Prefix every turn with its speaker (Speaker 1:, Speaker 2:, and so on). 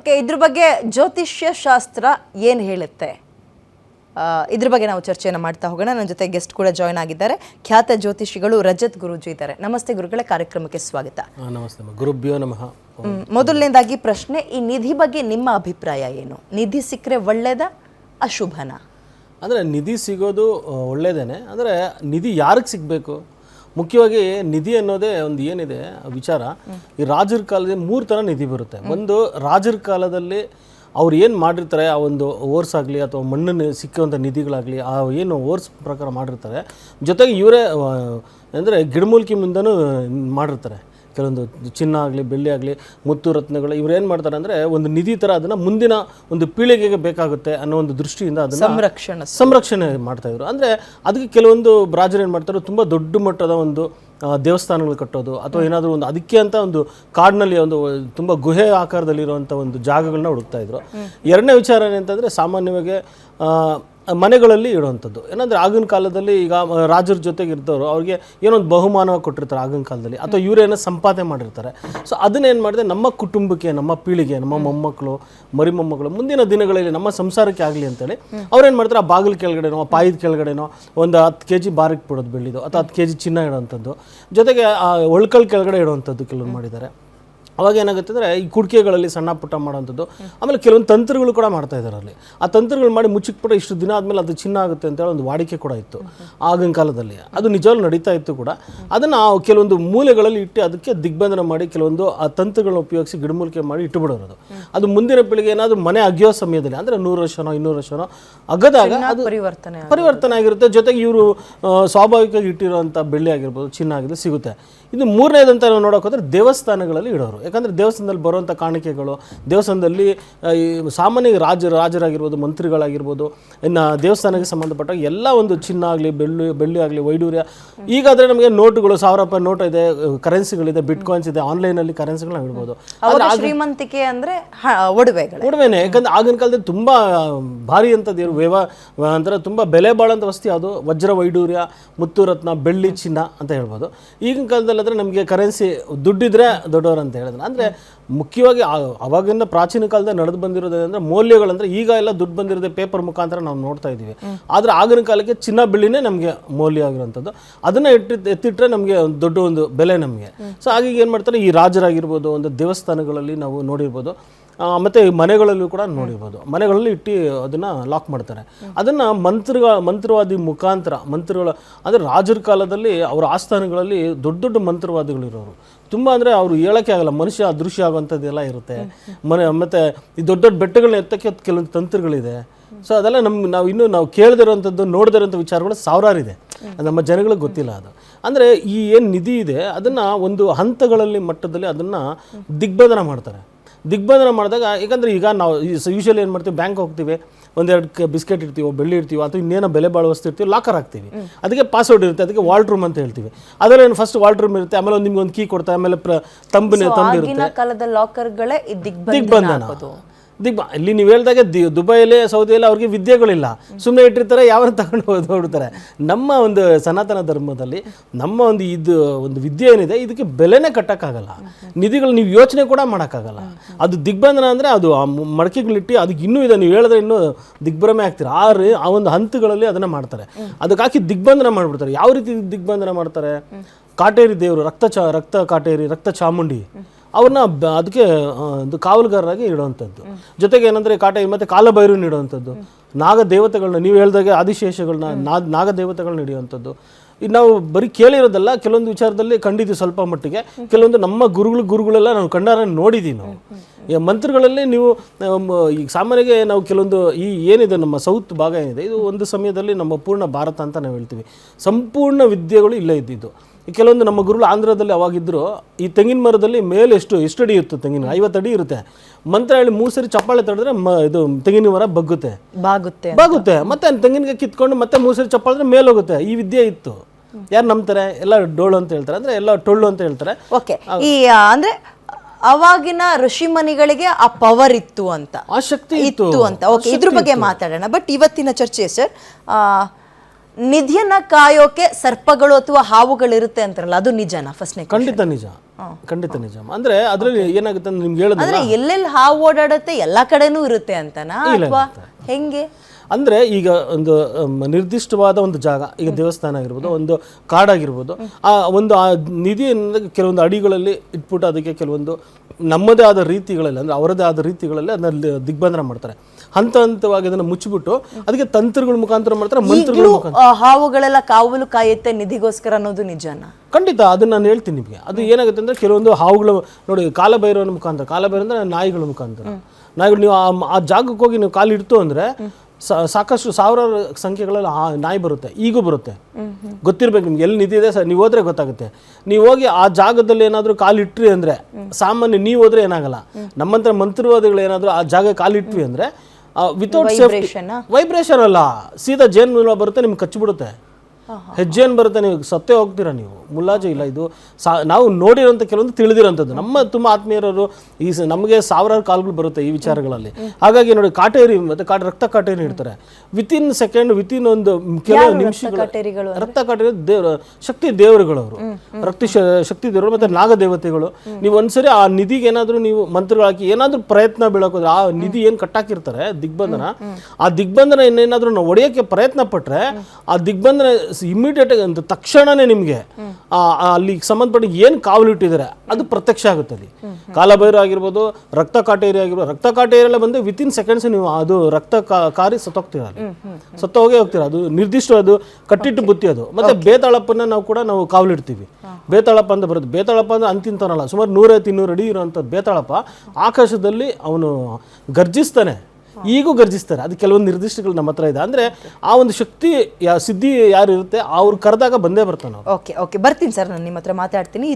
Speaker 1: Okay ಇದ್ರ ಬಗ್ಗೆ ಜ್ಯೋತಿಷ್ಯ ಶಾಸ್ತ್ರ ಏನು ಹೇಳುತ್ತೆ? ಇದ್ರ ಬಗ್ಗೆ ನಾವು ಚರ್ಚೆಯನ್ನು ಮಾಡ್ತಾ ಹೋಗೋಣ. ನನ್ನ ಜೊತೆ ಗೆಸ್ಟ್ ಕೂಡ ಜಾಯ್ನ್ ಆಗಿದ್ದಾರೆ. ಖ್ಯಾತ ಜ್ಯೋತಿಷಿಗಳು ರಜತ್ ಗುರುಜಿ ಇದ್ದಾರೆ. ನಮಸ್ತೆ ಗುರುಗಳೇ ಕಾರ್ಯಕ್ರಮಕ್ಕೆ ಸ್ವಾಗತ.
Speaker 2: ನಮಸ್ತೆ ಗುರುಭ್ಯೋ ನಮಃ.
Speaker 1: ಮೊದಲನೇದಾಗಿ ಪ್ರಶ್ನೆ ಈ ನಿಧಿ ಬಗ್ಗೆ ನಿಮ್ಮ ಅಭಿಪ್ರಾಯ ಏನು? ನಿಧಿ ಸಿಕ್ಕರೆ ಒಳ್ಳೇದ ಅಶುಭನ?
Speaker 2: ಅಂದರೆ ನಿಧಿ ಸಿಗೋದು ಒಳ್ಳೇದೇನೆ. ಅಂದರೆ ನಿಧಿ ಯಾರಿಗೆ ಸಿಗಬೇಕು? ಮುಖ್ಯವಾಗಿ ನಿಧಿ ಅನ್ನೋದೇ ಒಂದು ಏನಿದೆ ಆ ವಿಚಾರ. ಈ ರಾಜರ ಕಾಲದಲ್ಲಿ ಮೂರು ಥರ ನಿಧಿ ಬರುತ್ತೆ. ಒಂದು ರಾಜರ ಕಾಲದಲ್ಲಿ ಅವ್ರು ಏನು ಮಾಡಿರ್ತಾರೆ ಆ ಒಂದು ಓರ್ಸ್ ಆಗಲಿ ಅಥವಾ ಮಣ್ಣನ್ನು ಸಿಕ್ಕುವಂಥ ನಿಧಿಗಳಾಗಲಿ ಆ ಏನು ಓರ್ಸ್ ಪ್ರಕಾರ ಮಾಡಿರ್ತಾರೆ. ಜೊತೆಗೆ ಇವರೇ ಅಂದರೆ ಗಿಡಮೂಲಿಕೆಯಿಂದನೂ ಮಾಡಿರ್ತಾರೆ. ಕೆಲವೊಂದು ಚಿನ್ನ ಆಗಲಿ ಬೆಳ್ಳಿ ಆಗಲಿ ಮುತ್ತು ರತ್ನಗಳು ಇವ್ರು ಏನು ಮಾಡ್ತಾರೆ ಅಂದರೆ ಒಂದು ನಿಧಿ ಥರ ಅದನ್ನು ಮುಂದಿನ ಒಂದು ಪೀಳಿಗೆಗೆ ಬೇಕಾಗುತ್ತೆ ಅನ್ನೋ ಒಂದು ದೃಷ್ಟಿಯಿಂದ ಅದನ್ನು
Speaker 1: ಸಂರಕ್ಷಣೆ.
Speaker 2: ಸಂರಕ್ಷಣೆ ಮಾಡ್ತಾಯಿದ್ರು ಅಂದರೆ ಅದಕ್ಕೆ ಕೆಲವೊಂದು ರಾಜರು ಏನು ಮಾಡ್ತಾರೆ ತುಂಬ ದೊಡ್ಡ ಮಟ್ಟದ ಒಂದು ದೇವಸ್ಥಾನಗಳು ಕಟ್ಟೋದು ಅಥವಾ ಏನಾದರೂ ಒಂದು ಅದಕ್ಕೆ ಅಂತ ಒಂದು ಕಾಡಿನಲ್ಲಿ ಒಂದು ತುಂಬ ಗುಹೆ ಆಕಾರದಲ್ಲಿರುವಂಥ ಒಂದು ಜಾಗಗಳನ್ನ ಹುಡುಕ್ತಾ ಇದ್ರು. ಎರಡನೇ ವಿಚಾರ ಏನಂತಂದರೆ ಸಾಮಾನ್ಯವಾಗಿ ಮನೆಗಳಲ್ಲಿ ಇಡುವಂಥದ್ದು ಏನಂದರೆ ಆಗಿನ ಕಾಲದಲ್ಲಿ ಈಗ ರಾಜರ ಜೊತೆಗೆ ಇರ್ತವ್ರು ಅವ್ರಿಗೆ ಏನೊಂದು ಬಹುಮಾನ ಕೊಟ್ಟಿರ್ತಾರೆ ಆಗಿನ ಕಾಲದಲ್ಲಿ, ಅಥವಾ ಇವರೇನೋ ಸಂಪಾದನೆ ಮಾಡಿರ್ತಾರೆ. ಸೊ ಅದನ್ನೇನು ಮಾಡಿದೆ ನಮ್ಮ ಕುಟುಂಬಕ್ಕೆ, ನಮ್ಮ ಪೀಳಿಗೆ, ನಮ್ಮ ಮೊಮ್ಮಕ್ಕಳು, ಮರಿ ಮೊಮ್ಮಕ್ಕಳು, ಮುಂದಿನ ದಿನಗಳಲ್ಲಿ ನಮ್ಮ ಸಂಸಾರಕ್ಕೆ ಆಗಲಿ ಅಂತೇಳಿ ಅವ್ರೇನು ಮಾಡ್ತಾರೆ, ಆ ಬಾಗಿಲು ಕೆಳಗಡೆನೋ ಪಾಯದ ಕೆಳಗಡೆನೋ ಒಂದು ಹತ್ತು ಕೆ ಜಿ ಬಾರಿಗೆ ಬಿಡೋದು ಬೆಳ್ಳಿದು, ಅಥವಾ ಹತ್ತು ಕೆ ಜಿ ಚಿನ್ನ ಇಡುವಂಥದ್ದು. ಜೊತೆಗೆ, ಆ, ಒಳ್ಕಲ್ ಕೆಳಗಡೆ ಇಡುವಂಥದ್ದು ಕೆಲವ್ರು ಮಾಡಿದ್ದಾರೆ. ಅವಾಗ ಏನಾಗುತ್ತೆ ಅಂದರೆ ಈ ಕುಡಿಕೆಗಳಲ್ಲಿ ಸಣ್ಣ ಪುಟ್ಟ ಮಾಡೋವಂಥದ್ದು. ಆಮೇಲೆ ಕೆಲವೊಂದು ತಂತ್ರಗಳು ಕೂಡ ಮಾಡ್ತಾ ಇದ್ದಾರೆ ಅಲ್ಲಿ. ಆ ತಂತ್ರಗಳು ಮಾಡಿ ಮುಚ್ಚಿಕ್ಬಿಟ್ಟು ಇಷ್ಟು ದಿನ ಆದಮೇಲೆ ಅದು ಚಿನ್ನ ಆಗುತ್ತೆ ಅಂತೇಳಿ ಒಂದು ವಾಡಿಕೆ ಕೂಡ ಇತ್ತು ಆಗಿನ ಕಾಲದಲ್ಲಿ. ಅದು ನಿಜವಾಗ್ಲೂ ನಡೀತಾ ಇತ್ತು ಕೂಡ. ಅದನ್ನು ಕೆಲವೊಂದು ಮೂಲೆಗಳಲ್ಲಿ ಇಟ್ಟು ಅದಕ್ಕೆ ದಿಗ್ಬಂಧನ ಮಾಡಿ ಕೆಲವೊಂದು ಆ ತಂತ್ರಗಳನ್ನ ಉಪಯೋಗಿಸಿ ಗಿಡಮೂಲಿಕೆ ಮಾಡಿ ಇಟ್ಟುಬಿಡೋರು ಅದು ಅದು ಮುಂದಿನ ಪೀಳಿಗೆ ಏನಾದರೂ ಮನೆ ಅಗಿಯೋ ಸಮಯದಲ್ಲಿ ಅಂದರೆ ನೂರು ವರ್ಷನೋ ಇನ್ನೂರು ವರ್ಷನೋ ಅಗದಾಗ ಅದು
Speaker 1: ಪರಿವರ್ತನೆ
Speaker 2: ಪರಿವರ್ತನೆ ಆಗಿರುತ್ತೆ. ಜೊತೆಗೆ ಇವರು ಸ್ವಾಭಾವಿಕವಾಗಿ ಇಟ್ಟಿರುವಂಥ ಬೆಳ್ಳಿ ಆಗಿರ್ಬೋದು ಚಿನ್ನ ಆಗಿದೆ ಸಿಗುತ್ತೆ. ಇದು ಮೂರನೇದಂತ ನಾವು ನೋಡೋಕೆ ಹೋದ್ರೆ ದೇವಸ್ಥಾನಗಳಲ್ಲಿ ಇಡೋರು. ಯಾಕಂದರೆ ದೇವಸ್ಥಾನದಲ್ಲಿ ಬರುವಂಥ ಕಾಣಿಕೆಗಳು ದೇವಸ್ಥಾನದಲ್ಲಿ ಸಾಮಾನ್ಯ ರಾಜ ರಾಜರಾಗಿರ್ಬೋದು ಮಂತ್ರಿಗಳಾಗಿರ್ಬೋದು ಇನ್ನು ದೇವಸ್ಥಾನಕ್ಕೆ ಸಂಬಂಧಪಟ್ಟ ಎಲ್ಲ ಒಂದು ಚಿನ್ನ ಆಗಲಿ ಬೆಳ್ಳಿ ಬೆಳ್ಳಿ ಆಗಲಿ ವೈಡೂರ್ಯ. ಈಗಾದರೆ ನಮಗೆ ನೋಟುಗಳು ಸಾವಿರ ರೂಪಾಯಿ ನೋಟ್ ಇದೆ ಕರೆನ್ಸಿಗಳಿದೆ ಬಿಟ್ ಕಾಯಿನ್ಸ್ ಇದೆ ಆನ್ಲೈನಲ್ಲಿ ಕರೆನ್ಸಿಗಳನ್ನ ಇಡ್ಬೋದು.
Speaker 1: ಶ್ರೀಮಂತಿಕೆ ಅಂದರೆ ಒಡವೆಗಳು.
Speaker 2: ಒಡವೆನೆ ಯಾಕಂದರೆ ಆಗಿನ ಕಾಲದಲ್ಲಿ ತುಂಬಾ ಭಾರಿ ಅಂಥದ್ದು ಇರು ವ್ಯವ ಅಂದರೆ ತುಂಬಾ ಬೆಲೆ ಬಾಳಂಥ ವಸ್ತು ಅದು ವಜ್ರ ವೈಡೂರ್ಯ ಮುತ್ತು ರತ್ನ ಬೆಳ್ಳಿ ಚಿನ್ನ ಅಂತ ಹೇಳ್ಬೋದು. ಈಗಿನ ಕಾಲದಲ್ಲಿ ಆದರೆ ನಮಗೆ ಕರೆನ್ಸಿ ದುಡ್ಡಿದ್ರೆ ದೊಡ್ಡವರು ಅಂತ ಹೇಳಿದ್ರೆ. ಅಂದ್ರೆ ಮುಖ್ಯವಾಗಿ ಅವಾಗಿಂದ ಪ್ರಾಚೀನ ಕಾಲದಲ್ಲಿ ನಡೆದು ಬಂದಿರೋದು ಅಂದರೆ ಮೌಲ್ಯಗಳಂದ್ರೆ ಈಗ ಎಲ್ಲ ದುಡ್ಡು ಬಂದಿರೋದೇ ಪೇಪರ್ ಮುಖಾಂತರ ನಾವು ನೋಡ್ತಾ ಇದ್ದೀವಿ. ಆದರೆ ಆಗಿನ ಕಾಲಕ್ಕೆ ಚಿನ್ನ ಬೆಳ್ಳಿನೇ ನಮಗೆ ಮೌಲ್ಯ ಆಗಿರುವಂಥದ್ದು. ಅದನ್ನ ಇಟ್ಟು ಎತ್ತಿಟ್ರೆ ನಮಗೆ ಒಂದು ದೊಡ್ಡ ಒಂದು ಬೆಲೆ ನಮಗೆ. ಸೊ ಹಾಗಾಗಿ ಏನು ಮಾಡ್ತಾರೆ, ಈ ರಾಜರಾಗಿರ್ಬೋದು, ಒಂದು ದೇವಸ್ಥಾನಗಳಲ್ಲಿ ನಾವು ನೋಡಿರ್ಬೋದು. ಮತ್ತೆ ಮನೆಗಳಲ್ಲೂ ಕೂಡ ನೋಡಿರ್ಬೋದು. ಮನೆಗಳಲ್ಲಿ ಇಟ್ಟು ಅದನ್ನ ಲಾಕ್ ಮಾಡ್ತಾರೆ. ಅದನ್ನ ಮಂತ್ರ ಮಂತ್ರವಾದಿ ಮುಖಾಂತರ, ಮಂತ್ರಗಳ, ಅಂದರೆ ರಾಜರ ಕಾಲದಲ್ಲಿ ಅವರ ಆಸ್ಥಾನಗಳಲ್ಲಿ ದೊಡ್ಡ ದೊಡ್ಡ ಮಂತ್ರವಾದಿಗಳಿರೋರು. ತುಂಬ ಅಂದರೆ ಅವರು ಹೇಳೋಕ್ಕೆ ಆಗಲ್ಲ, ಮನುಷ್ಯ ಅದೃಶ್ಯ ಆಗುವಂಥದ್ದೆಲ್ಲ ಇರುತ್ತೆ. ಮನೆ, ಮತ್ತು ಈ ದೊಡ್ಡ ದೊಡ್ಡ ಬೆಟ್ಟಗಳನ್ನ ಎತ್ತಕ್ಕೆ ಕೆಲವೊಂದು ತಂತ್ರಗಳಿದೆ. ಸೊ ಅದೆಲ್ಲ ನಮ್ಮ ನಾವು ಇನ್ನೂ ನಾವು ಕೇಳದಿರೋಂಥದ್ದು ನೋಡದಿರೋಂಥ ವಿಚಾರಗಳು ಸಾವಿರಾರಿದೆ. ಅದು ನಮ್ಮ ಜನಗಳಿಗೆ ಗೊತ್ತಿಲ್ಲ ಅದು. ಅಂದರೆ ಈ ಏನು ನಿಧಿ ಇದೆ, ಅದನ್ನು ಒಂದು ಹಂತಗಳಲ್ಲಿ ಮಟ್ಟದಲ್ಲಿ ಅದನ್ನು ದಿಗ್ಬಂಧನ ಮಾಡ್ತಾರೆ. ದಿಗ್ಬಂಧನ ಮಾಡಿದಾಗ ಯಾಕಂದರೆ ಈಗ ನಾವು ಯೂಶಲಿ ಏನು ಮಾಡ್ತೀವಿ ಬ್ಯಾಂಕ್ ಹೋಗ್ತೀವಿ ಒಂದೆರಡು ಕ ಬಿಸ್ಕೆಟ್ ಇರ್ತೀವೋ ಬೆಳ್ಳಿ ಇರ್ತೀವೋ ಅಥವಾ ಇನ್ನೇನೋ ಬೆಲೆ ಬಾಳುವ ವಸ್ತು ಇರ್ತೀವಿ ಲಾಕರ್ ಹಾಕ್ತೀವಿ. ಅದಕ್ಕೆ ಪಾಸ್ವರ್ಡ್ ಇರುತ್ತೆ ಅದಕ್ಕೆ ವಾಲ್ಟ್ ರೂಮ್ ಅಂತ ಹೇಳ್ತೀವಿ. ಅದರಲ್ಲಿ ಫಸ್ಟ್ ವಾಲ್ಟ್ ರೂಮ್ ಇರುತ್ತೆ ಆಮೇಲೆ ಒಂದು ನಿಮ್ಗೆ ಒಂದು ಕೀ ಕೊಡ್ತಾರೆ ಆಮೇಲೆ ಪ್ರ ತಂಬನೆ
Speaker 1: ತಂಬಿರುತ್ತೆ ಕಾಲದ ಲಾಕರ್ಗಳೇ ದಿಗ್ಬಂಧನ
Speaker 2: ದಿಗ್ಬ ಇಲ್ಲಿ ನೀವು ಹೇಳ್ದಾಗೆ ದಿ ದುಬೈಯಲ್ಲಿ ಸೌದಿಯಲ್ಲಿ ಅವ್ರಿಗೆ ವಿದ್ಯೆಗಳಿಲ್ಲ. ಸುಮ್ಮನೆ ಇಟ್ಟಿರ್ತಾರೆ ಯಾವನ್ನ ತಗೊಂಡು ಹೋಗಿ ನೋಡ್ತಾರೆ ನಮ್ಮ ಒಂದು ಸನಾತನ ಧರ್ಮದಲ್ಲಿ ನಮ್ಮ ಒಂದು ಇದು, ಒಂದು ವಿದ್ಯೆ ಏನಿದೆ, ಇದಕ್ಕೆ ಬೆಲೆನೇ ಕಟ್ಟೋಕ್ಕಾಗಲ್ಲ. ನಿಧಿಗಳು ನೀವು ಯೋಚನೆ ಕೂಡ ಮಾಡೋಕ್ಕಾಗಲ್ಲ. ಅದು ದಿಗ್ಬಂಧನ ಅಂದರೆ ಅದು ಆ ಮಡಕೆಗಳಿಟ್ಟು ಅದಕ್ಕೆ ಇನ್ನೂ ಇದೆ. ನೀವು ಹೇಳಿದ್ರೆ ಇನ್ನೂ ದಿಗ್ಭ್ರಮೆ ಆಗ್ತೀರಾ? ಆ ರೀ, ಆ ಒಂದು ಹಂತಗಳಲ್ಲಿ ಅದನ್ನು ಮಾಡ್ತಾರೆ. ಅದಕ್ಕೆ ಹಾಕಿ ದಿಗ್ಬಂಧನ ಮಾಡಿಬಿಡ್ತಾರೆ. ಯಾವ ರೀತಿ ದಿಗ್ಬಂಧನ ಮಾಡ್ತಾರೆ? ಕಾಟೇರಿ ದೇವರು ರಕ್ತ ಚ ರಕ್ತ ಕಾಟೇರಿ, ರಕ್ತ ಚಾಮುಂಡಿ. ಅವ್ರನ್ನ ಅದಕ್ಕೆ ಒಂದು ಕಾವಲುಗಾರರಾಗಿ ಇಡುವಂಥದ್ದು. ಜೊತೆಗೆ ಏನಂದ್ರೆ ಕಾಟ ಮತ್ತೆ ಕಾಲಭೈರವನ್ನ ಇಡುವಂಥದ್ದು ನಾಗ ದೇವತೆಗಳನ್ನ ನೀವು ಹೇಳ್ದಾಗೆ ಆದಿಶೇಷಗಳನ್ನ ನಾಗ ನಾಗ ದೇವತೆಗಳನ್ನ ಹಿಡಿಯುವಂಥದ್ದು. ಇದು ನಾವು ಬರೀ ಕೇಳಿರೋದಲ್ಲ, ಕೆಲವೊಂದು ವಿಚಾರದಲ್ಲಿ ಕಂಡಿದ್ದೀವಿ ಸ್ವಲ್ಪ ಮಟ್ಟಿಗೆ. ಕೆಲವೊಂದು ನಮ್ಮ ಗುರುಗಳು, ಗುರುಗಳೆಲ್ಲ ನಾವು ಕಣ್ಣಾರ ನೋಡಿದ್ದೀವಿ ನಾವು. ಈ ಮಂತ್ರಗಳಲ್ಲಿ ನೀವು ಈಗ ಸಾಮಾನ್ಯಗೆ ನಾವು ಕೆಲವೊಂದು ಈ ಏನಿದೆ, ನಮ್ಮ ಸೌತ್ ಭಾಗ ಏನಿದೆ, ಇದು ಒಂದು ಸಮಯದಲ್ಲಿ ನಮ್ಮ ಪೂರ್ಣ ಭಾರತ ಅಂತ ನಾವು ಹೇಳ್ತೀವಿ. ಸಂಪೂರ್ಣ ವಿದ್ಯೆಗಳು ಇಲ್ಲೇ ಇದ್ದಿದ್ದು. ಕೆಲವೊಂದು ನಮ್ಮ ಗುರುಗಳು ಆಂಧ್ರದಲ್ಲಿ ಅವಾಗಿದ್ದರು ಈ ತೆಂಗಿನ ಮರದಲ್ಲಿ ಮೇಲೆ ಎಷ್ಟು ಎಷ್ಟು ಅಡಿ ಇತ್ತು ತೆಂಗಿನ ಐವತ್ತು ಅಡಿ ಇರುತ್ತೆ. ಮಂತ್ರ ಹೇಳಿ ಮೂರು ಸರಿ ಚಪ್ಪಾಳೆ ತಡೆದ್ರೆ ಮ ಇದು ತೆಂಗಿನ ಮರ ಬಗ್ಗುತ್ತೆ.
Speaker 1: ಬಾಗುತ್ತೆ
Speaker 2: ಬಾಗುತ್ತೆ. ಮತ್ತೆ ತೆಂಗಿನಗೆ ಕಿತ್ಕೊಂಡು ಮತ್ತೆ ಮೂರು ಸರಿ ಚಪ್ಪಾಳೆ ಮೇಲೆ ಹೋಗುತ್ತೆ. ಈ ವಿದ್ಯೆ ಇತ್ತು. ಯಾರು ನಂಬ್ತಾರೆ? ಎಲ್ಲ ಡೋಳು ಅಂತ ಹೇಳ್ತಾರೆ. ಅಂದ್ರೆ ಎಲ್ಲ ಟೊಳ್ಳು ಅಂತ ಹೇಳ್ತಾರೆ.
Speaker 1: ಓಕೆ. ಈ ಅಂದ್ರೆ ಅವಾಗಿನ ಋಷಿಮನಿಗಳಿಗೆ ಆ ಪವರ್ ಇತ್ತು ಅಂತ.
Speaker 2: ಆ ಶಕ್ತಿ ಇತ್ತು.
Speaker 1: ಇತ್ತು ಅಂತ. ಓಕೆ ಇದ್ರ ಬಗ್ಗೆ ಮಾತಾಡೋಣ. ಬಟ್ ಇವತ್ತಿನ ಚರ್ಚೆ ಸರ್ ನಿಧಿಯನ್ನ ಕಾಯೋಕೆ ಸರ್ಪಗಳು ಅಥವಾ ಹಾವುಗಳು ಇರುತ್ತೆ ಅಂತಾರಲ್ಲ ಅದು ನಿಜನಾ? ಫಸ್ಟ್ನೇ
Speaker 2: ಖಂಡಿತ ನಿಜ. ಖಂಡಿತ ನಿಜ. ಅಂದ್ರೆ ಅದ್ರಲ್ಲಿ ಏನಾಗುತ್ತೆ ಅಂದ್ರೆ ನಿಮ್ಗೆ
Speaker 1: ಹೇಳಿದ್ರೆ ಎಲ್ಲೆಲ್ಲಿ ಹಾವು ಓಡಾಡುತ್ತೆ ಎಲ್ಲಾ ಕಡೆನೂ ಇರುತ್ತೆ ಅಂತನಾ ಅಥವಾ ಹೆಂಗೆ?
Speaker 2: ಅಂದ್ರೆ ಈಗ ಒಂದು ನಿರ್ದಿಷ್ಟವಾದ ಒಂದು ಜಾಗ ಈಗ ದೇವಸ್ಥಾನ ಆಗಿರ್ಬೋದು ಒಂದು ಕಾಡಾಗಿರ್ಬೋದು ಆ ಒಂದು ಆ ನಿಧಿಯನ್ನು ಕೆಲವೊಂದು ಅಡಿಗಳಲ್ಲಿ ಇಟ್ಬಿಟ್ಟು ಅದಕ್ಕೆ ಕೆಲವೊಂದು ನಮ್ಮದೇ ಆದ ರೀತಿಗಳಲ್ಲಿ ಅಂದ್ರೆ ಅವರದೇ ಆದ ರೀತಿಗಳಲ್ಲಿ ಅದನ್ನ ದಿಗ್ಬಂಧನ ಮಾಡ್ತಾರೆ. ಹಂತ ಹಂತವಾಗಿ ಅದನ್ನು ಮುಚ್ಚಿಬಿಟ್ಟು ಅದಕ್ಕೆ ತಂತ್ರಗಳ ಮುಖಾಂತರ ಮಾಡ್ತಾರೆ ಮಂತ್ರಗಳ ಮುಖಾಂತರ.
Speaker 1: ಹಾವುಗಳೆಲ್ಲ ಕಾವಲು ಕಾಯುತ್ತೆ ನಿಧಿಗೋಸ್ಕರ ಅನ್ನೋದು ನಿಜಾನ?
Speaker 2: ಖಂಡಿತ ಅದನ್ನ ನಾನು ಹೇಳ್ತೀನಿ ನಿಮಗೆ. ಅದು ಏನಾಗುತ್ತೆ ಅಂದ್ರೆ ಕೆಲವೊಂದು ಹಾವುಗಳು ನೋಡಿ ಕಾಲಭೈರವನ ಮುಖಾಂತರ ಕಾಲಭೈರವ ಅಂದ್ರೆ ನಾಯಿಗಳ ಮುಖಾಂತರ. ನಾಯಿಗಳು ನೀವು ಆ- ಜಾಗಕ್ಕೆ ಹೋಗಿ ನೀವು ಕಾಲು ಇಡ್ತು ಅಂದ್ರೆ ಸಾಕಷ್ಟು ಸಾವಿರಾರು ಸಂಖ್ಯೆಗಳಲ್ಲಿ ಆ ನಾಯಿ ಬರುತ್ತೆ ಈಗೂ ಬರುತ್ತೆ. ಗೊತ್ತಿರ್ಬೇಕು ನಿಮ್ಗೆ ಎಲ್ಲಿ ಇದೆ ಸರ್ ನೀವು ಹೋದ್ರೆ ಗೊತ್ತಾಗುತ್ತೆ. ನೀವು ಹೋಗಿ ಆ ಜಾಗದಲ್ಲಿ ಏನಾದರೂ ಕಾಲಿಟ್ರಿ ಅಂದ್ರೆ ಸಾಮಾನ್ಯ ನೀವು ಹೋದ್ರೆ ಏನಾಗಲ್ಲ. ನಮ್ಮಂತ ಮಂತ್ರವಾದಿಗಳು ಏನಾದರೂ ಆ ಜಾಗ ಕಾಲಿಟ್ವಿ ಅಂದ್ರೆ ವಿತೌಟ್ ಸೇಫ್ಟಿ ವೈಬ್ರೇಷನ್ ಅಲ್ಲ. ಸೀದಾ ಜೇನು ಬರುತ್ತೆ ನಿಮ್ಗೆ ಕಚ್ಚಿಬಿಡುತ್ತೆ. ಹೆಜ್ಜೆ ಏನ್ ಬರುತ್ತೆ ನೀವು ಸತ್ತೇ ಹೋಗ್ತೀರಾ ನೀವು? ಮುಲಾಜು ಇಲ್ಲ ಇದು. ಸಾ ನಾವು ನೋಡಿರೋಂಥ ಕೆಲವೊಂದು ತಿಳಿದಿರೋಂಥದ್ದು. ನಮ್ಮ ತುಂಬ ಆತ್ಮೀಯರವರು ಈ ನಮಗೆ ಸಾವಿರಾರು ಕಾಲ್ಗಳು ಬರುತ್ತೆ ಈ ವಿಚಾರಗಳಲ್ಲಿ. ಹಾಗಾಗಿ ನೋಡಿ ಕಾಟೇರಿ ಮತ್ತೆ ಕಾಟ ರಕ್ತ ಕಾಟೇರಿ ಇಡ್ತಾರೆ. ವಿತಿನ್ ಸೆಕೆಂಡ್ ವಿತಿನ್ ಒಂದು ಕೆಲವು ನಿಮಿಷಗಳು ರಕ್ತ ಕಾಟೇರಿ ದೇವ್ರ ಶಕ್ತಿ ದೇವರುಗಳು ಅವರು ರಕ್ತಿ ಶಕ್ತಿ ದೇವರು ಮತ್ತೆ ನಾಗ ದೇವತೆಗಳು ನೀವು ಒಂದ್ಸರಿ ಆ ನಿಧಿಗೆ ಏನಾದರೂ ನೀವು ಮಂತ್ರಗಳು ಹಾಕಿ ಏನಾದರೂ ಪ್ರಯತ್ನ ಬೀಳಕೋದ್ರೆ ಆ ನಿಧಿ ಏನು ಕಟ್ಟಾಕಿರ್ತಾರೆ ದಿಗ್ಬಂಧನ? ಆ ದಿಗ್ಬಂಧನ ಇನ್ನೇನಾದ್ರೂ ನಾವು ಒಡೆಯೋಕ್ಕೆ ಪ್ರಯತ್ನ ಪಟ್ರೆ ಆ ದಿಗ್ಬಂಧನ ಇಮಿಡಿಯೇಟ್ ಅಂತ ತಕ್ಷಣನೇ ನಿಮಗೆ ಅಲ್ಲಿ ಸಂಬಂಧಪಟ್ಟ ಏನು ಕಾವಲಿಟ್ಟಿದ್ದಾರೆ ಅದು ಪ್ರತ್ಯಕ್ಷ ಆಗುತ್ತೆ ಅಲ್ಲಿ. ಕಾಲಭೈರ ಆಗಿರ್ಬೋದು ರಕ್ತ ಕಾಟೇರಿ ಆಗಿರ್ಬೋದು ರಕ್ತ ಕಾಟೇರಿ ಎಲ್ಲ ಬಂದು ವಿತಿನ್ ಸೆಕೆಂಡ್ಸ್ ನೀವು ಅದು ರಕ್ತ ಕಾರಿ ಸತ್ತೋಗ್ತೀರ ಅಲ್ಲಿ. ಸತ್ತೋಗೇ ಹೋಗ್ತೀರ ಅದು ನಿರ್ದಿಷ್ಟ ಅದು ಕಟ್ಟಿಟ್ಟು ಬುತ್ತಿ ಅದು. ಮತ್ತೆ ಬೇತಾಳಪ್ಪನ ನಾವು ಕೂಡ ನಾವು ಕಾವಲಿಡ್ತೀವಿ ಬೇತಾಳಪ್ಪ ಅಂತ ಬರುತ್ತೆ. ಬೇತಾಳಪ್ಪ ಅಂದ್ರೆ ಅಂತಿಂತವನಲ್ಲ ಸುಮಾರು ನೂರೈವತ್ತು ಇನ್ನೂರು ಅಡಿ ಇರುವಂಥದ್ದು ಬೇತಾಳಪ್ಪ. ಆಕಾಶದಲ್ಲಿ ಅವನು ಗರ್ಜಿಸ್ತಾನೆ. ಈಗೂ ಗರ್ಜಿಸ್ತಾರೆ. ಅದು ಕೆಲವೊಂದು ನಿರ್ದಿಷ್ಟಗಳು ನಮ್ಮ ಹತ್ರ ಇದೆ. ಅಂದ್ರೆ ಆ ಒಂದು ಶಕ್ತಿ ಸಿದ್ಧಿ ಯಾರು ಇರುತ್ತೆ, ಅವ್ರು ಕರೆದಾಗ ಬಂದೇ ಬರ್ತಾನೆ
Speaker 1: ಓಕೆ ಓಕೆ ಬರ್ತೀನಿ ಸರ್, ನಾನು ನಿಮ್ಮ ಹತ್ರ ಮಾತಾಡ್ತೀನಿ.